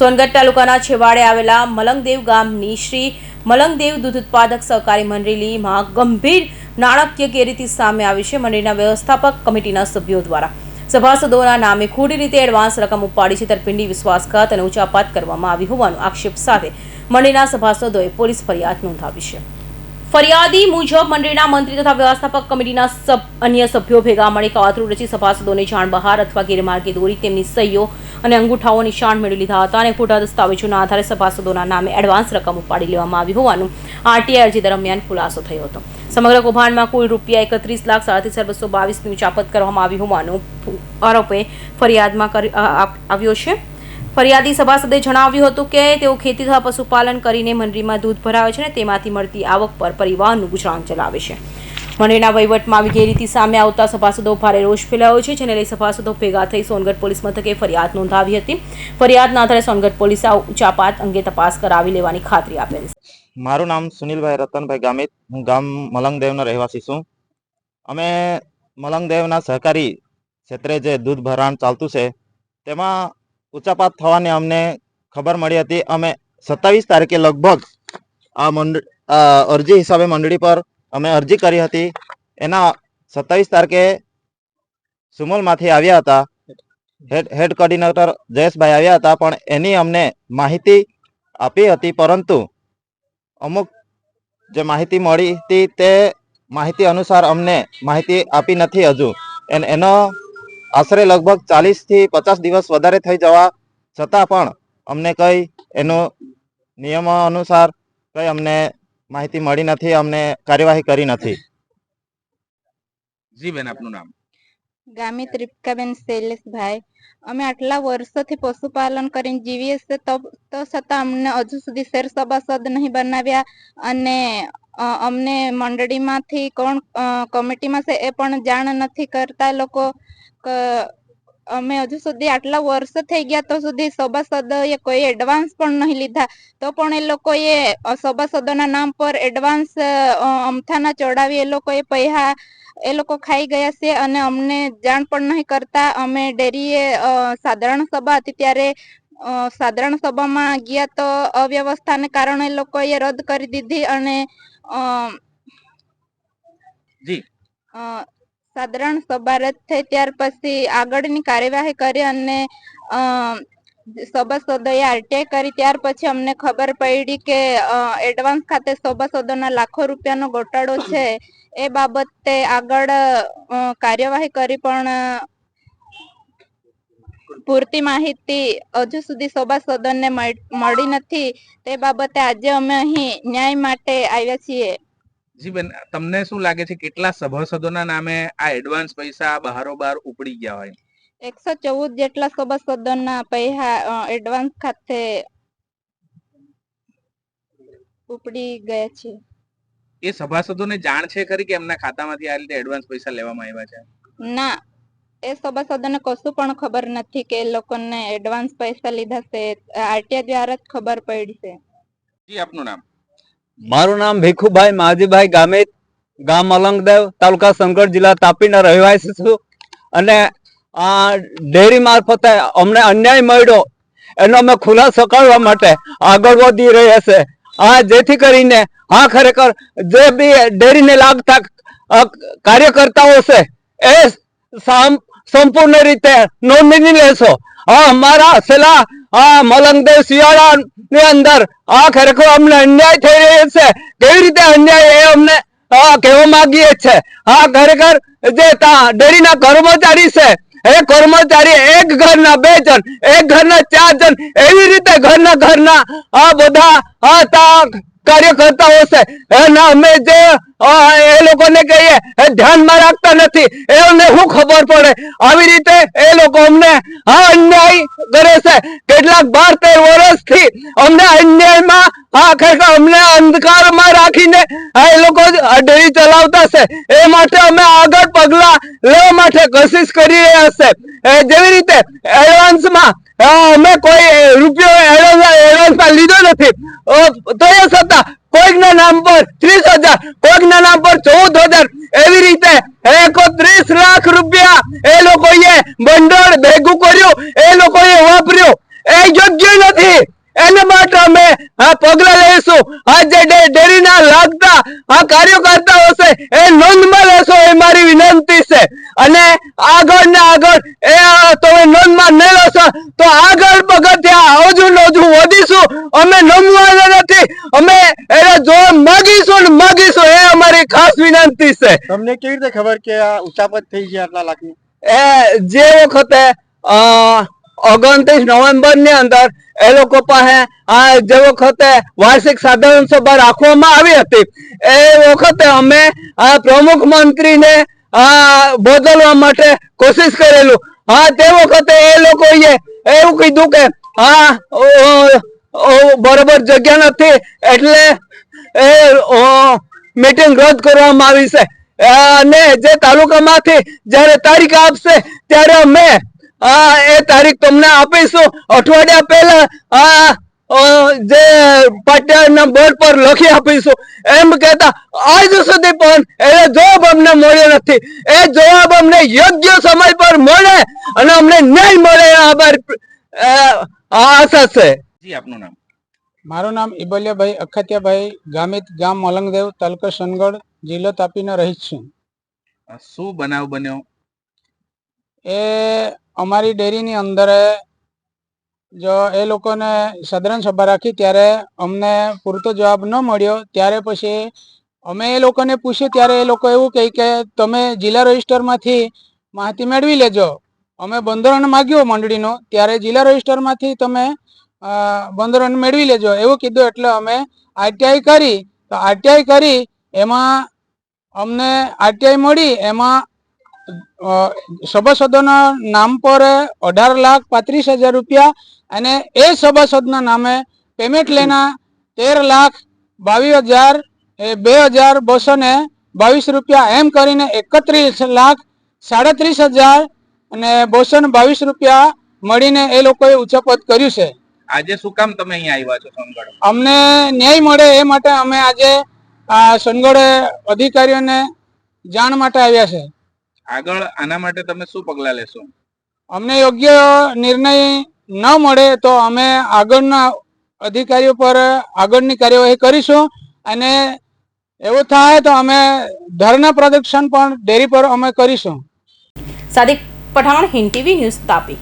સોનગઢ તાલુકાના છેવાડે આવેલા મલંગદેવ ગામની શ્રી મલંગદેવ દૂધ ઉત્પાદક સહકારી મંડળીમાં ગંભીર નાણાકીય ગેરરીતિ સામે આવી છે મંડળીના વ્યવસ્થાપક કમિટીના સભ્યો દ્વારા. સભાસદોના નામે ખોટી રીતે એડવાન્સ રકમ ઉપાડી છે તરપિંડી વિશ્વાસઘાત અને ઉચાપાત કરવામાં આવી હોવાનો આક્ષેપ સાથે મંડળીના સભાસદોએ પોલીસ ફરિયાદ નોંધાવી છે. ફરિયાદી મુજબ મંડળીના મંત્રી તથા વ્યવસ્થાપક કમિટીના અન્ય સભ્યો ભેગા મળી કાવતરું રચી સભાસદોને જાણ બહાર અથવા ગેરમાર્ગે દોરી તેમની સહીઓ અને અંગૂઠાઓ નિશાન મેળવી લીધા હતા અને ખોટા દસ્તાવેજોના આધારે સભાસદોના નામે એડવાન્સ રકમ ઉપાડી લેવામાં આવી હોવાનું આરટીઆઈ અરજી દરમિયાન ખુલાસો થયો હતો. સમગ્ર કૌભાંડમાં કુલ રૂપિયા એકત્રીસ લાખ સાડત્રીસ હજાર બસો બાવીસની ઉચાપત કરવામાં આવી હોવાનો આરોપે ફરિયાદમાં આવ્યો છે. ફરિયાદી સભાસદે જણાવ્યું હતું કે તેઓ ખેતી તથા પશુપાલન કરીને મંડળીમાં દૂધ ભરાવે છે અને તેમાંથી મળતી આવક પર પરિવારનું ગુજરાન ચલાવે છે. મંડળીના વહીવટમાં આવી ગેરરીતિ સામે આવતા સભાસદો ભારે રોષ ફેલાયો છે, જેને લઈ સભાસદો ભેગા થઈ સોનગઢ પોલીસ મથકે ફરિયાદ નોંધાવી હતી. ફરિયાદના આધારે સોનગઢ પોલીસે ઉચાપાત અંગે તપાસ કરાવી લેવાની ખાતરી આપેલ છે. મારું નામ સુનિલભાઈ રતનભાઈ ગામિત, હું ગામ મલંગદેવનો રહેવાસી છું. અમે મલંગદેવના સહકારી ક્ષેત્રે જે દૂધ ભરાણ ચાલતું છે, તેમાં ઉચાપાત થવાની અમને ખબર મળી હતી. અમે સત્તાવીસ તારીખે લગભગ આ મંડળ અરજી હિસાબે મંડળી પર અમે અરજી કરી હતી. એના સત્તાવીસ તારીખે સુમલમાંથી આવ્યા હતા. હેડ હેડ કોર્ડિનેટર જયેશભાઈ આવ્યા હતા, પણ એની અમને માહિતી આપી હતી, પરંતુ અમુક જે માહિતી મળી હતી તે માહિતી અનુસાર અમને માહિતી આપી નથી હજુ. એનો આશરે લગભગ ચાલીસથી પચાસ દિવસ વધારે થઈ જવા છતાં પણ અમને કઈ એનો નિયમો અનુસાર કઈ અમને માહિતી મળી નથી અમને કાર્યવાહી કરી નથી. જી બેન આપનું નામ? ગામી ત્રિપકાબેન શૈલેષભાઈ. અમે આટલા વર્ષોથી પશુપાલન કરીને જીવીએ છીએ તો છતાં અમને હજુ સુધી શેર સભાસદ નહીં બનાવ્યા અને અમને મંડળીમાંથી કોણ કમિટીમાં છે એ પણ જાણ નથી કરતા લોકો. અમે હજુ સુધી આટલા વર્ષ થઈ ગયા તો સુધી સભાસદોએ કોઈ એડવાન્સ પણ નહીં લીધા. તો પણ એ લોકોએ સભાસદોના નામ પર એડવાન્સ અમથાના ચડાવી એ લોકોએ પૈસા એ લોકો ખાઈ ગયા છે અને અમને જાણ પણ નહીં કરતા. અમે ડેરીએ સાધારણ સભા હતી ત્યારે સાધારણ સભામાં ગયા તો અવ્યવસ્થાને કારણે એ લોકોએ રદ કરી દીધી અને જી. અ, સાધારણ સભા રદ થઈ ત્યાર પછી આગળની કાર્યવાહી કરી અને અ, સભાસદોએ આરટીઆઈ કરી ત્યાર પછી અમને ખબર પડી કે એડવાન્સ ખાતે સભાસદોના લાખો રૂપિયાનો ગોટાળો છે એ બાબતે આગળ કાર્યવાહી કરી પણ પૂરતી માહિતી હજુ સુધી મળ- મળી નથી. તે બાબતે આજે અમે અહીં ન્યાય માટે આવ્યા છીએ. જી બેન તમને શું લાગે છે કેટલા સભાસદોના નામે આ એડવાન્સ પૈસા બહારોબાર ઉપડી ગયા હોય? એકસો ચૌદ જેટલા સભાસદોના પૈસા એડવાન્સ ખાતે ઉપડી ગયા છે એ સભાસદોને જાણ છે ખરી કે એમના ખાતામાંથી આ રીતે એડવાન્સ પૈસા લેવામાં આવ્યા છે? ના એ સભાસદોને કશું પણ ખબર નથી કે એ લોકોને એડવાન્સ પૈસા લીધા છે. આરટીઆઈ દ્વારા જ ખબર પડી છે. જી આપનું નામ? મારું નામ ભીખુભાઈ માજીભાઈ ગામિત ગામ અલંગદેવ તાલુકા સંગઢ જિલ્લા તાપીના રહેવાસી છું. અને આ ડેરી મારફતે અમને અન્યાય મળ્યો. એનો અમે ખુલાસો કરવા માટે આગળ વધી રહ્યા છે. આ જેથી કરીને હા ખરેખર જે બી ડેરીને લાગતા કાર્યકર્તાઓ છે એ સામ- સંપૂર્ણ રીતે નોંધણી લેશો. આ અમારા છેલ્લા, આ મલંગદેવ શિયાળા ની અંદર આ ખરેખર અમને અન્યાય થઈ રહ્યો છે. કેવી રીતે અન્યાય એ અમને કહેવા માંગીએ છે? આ ખરેખર જે ડેરીના કર્મચારી છે, એ કર્મચારી એક ઘરના બે જણ, એક ઘરના ચાર જણ, એવી રીતે ઘરના ઘરના આ બધા કાર્યકર્તાઓ છે. એના અમે જે એ લોકોને કહીએ, એ ધ્યાનમાં રાખતા નથી. એમને શું ખબર પડે? આવી રીતે એ લોકો અમને આ અન્યાય કરે છે. કેટલાક બાર તેર વર્ષથી અમને અન્યાયમાં આ ખરેખર અમને અંધકારમાં રાખીને ડેરી ચલાવતા છે એ માટે અમે આગળ પગલા લેવા માટે કોશિશ કરી રહ્યા છે જેવી રીતે એડવાન્સમાં અમે કોઈ રૂપિયો એડવાન્સ એડવાન્સમાં લીધો નથી. તો એ છતાં કોઈકના નામ પર ત્રીસ હજાર, કોઈકના નામ પર ચૌદ હજાર, એવી રીતે એકત્રીસ લાખ રૂપિયા એ લોકોએ ભંડોળ ભેગું કર્યું, એ લોકોએ વાપર્યું. એ યોગ્ય નથી. એના માટે અમે આ પગલા લઈશું. આ જે ડેરીના લાગતા આ કાર્યકર્તાઓ છે એ નોંધમાં લેશો એ મારી વિનંતી છે. અને આગળ ને આગળ એ તમે નોંધમાં ન લેશો તો આગળ પગથિયા હજુ ને હજુ વધીશું. અમે નમવાના નથી અમે એને જો માગીશું ને માગીશું એ અમારી ખાસ વિનંતી છે. તમને કેવી રીતે ખબર કે આ ઉચાપત થઈ ગયા આટલા લાખની? એ જે વખતે ઓગણત્રીસ નવેમ્બરની અંદર એ લોકો પાસે આ જે વખતે વાર્ષિક સાધારણ સભા રાખવામાં આવી હતી, એ વખતે અમે આ પ્રમુખ મંત્રીને બદલવા માટે કોશિશ કરેલું. હા, તે વખતે એ લોકોએ એવું કીધું કે હા બરોબર જગ્યા નથી, એટલે એ મીટિંગ રદ કરવામાં આવી છે. અને જે તાલુકામાંથી જ્યારે તારીખ આપશે, ત્યારે અમે આ એ તારીખ તમને આપીશું. અઠવાડિયા પહેલા આ જે પાટિયાના બોર્ડ પર લખી આપીશું. એમ કહેતા આજ સુધી પણ એને જવાબ અમને મળ્યો નથી. એ જવાબ અમને યોગ્ય સમય પર મળે અને અમને ન્યાય મળે. આભાર આશા છે. જી આપનું નામ? મારું નામ ઇબલિયાભાઈ અખતિયાભાઈ ગામિત ગામ મલંગદેવ તાલુકો સનગઢ જિલ્લો તાપીનો રહીશ છું. શું બનાવ બન્યો? એ અમારી ડેરીની અંદર જો એ લોકોને સાધારણ સભા રાખી ત્યારે અમને પૂરતો જવાબ ન મળ્યો. ત્યારે પછી અમે એ લોકોને પૂછ્યું, ત્યારે એ લોકો એવું કહે કે, તમે જિલ્લા રજિસ્ટરમાંથી માહિતી મેળવી લેજો. અમે બંધારણ માગ્યો મંડળીનો, ત્યારે જિલ્લા રજિસ્ટરમાંથી તમે બંધારણ મેળવી લેજો. એવું કીધું એટલે અમે આરટીઆઈ કરી. તો આરટીઆઈ કરી, એમાં અમને આરટીઆઈ મળી, એમાં સભાસદોના નામ પર અઢાર લાખ પાંત્રીસ હજાર રૂપિયા અને એ સભાસદના નામે પેમેન્ટ લેના તેર લાખ બાવીસ હજાર એ બે હજાર બસો ને બાવીસ રૂપિયા એમ કરીને એકત્રીસ લાખ સાડત્રીસ હજાર અને બસો ને બાવીસ રૂપિયા મળીને એ લોકોએ ઉચ્ચપદ કર્યું છે. આજે શું કામ તમે અહીંયા આવ્યા છો સોનગઢ અમને ન્યાય મળે એ માટે અમે આજે આ સોનગઢ અધિકારીઓને જાણ માટે આવ્યા છે. આગળ આના માટે તમે શું પગલા લેશો? અમને યોગ્ય નિર્ણય ન મળે તો અમે આગળના અધિકારીઓ પર આગળની કાર્યવાહી કરીશું અને એવું થાય તો અમે ધરના પ્રદર્શન પણ ડેરી પર અમે કરીશું. Sadiq Pathan Hind TV news Tapi.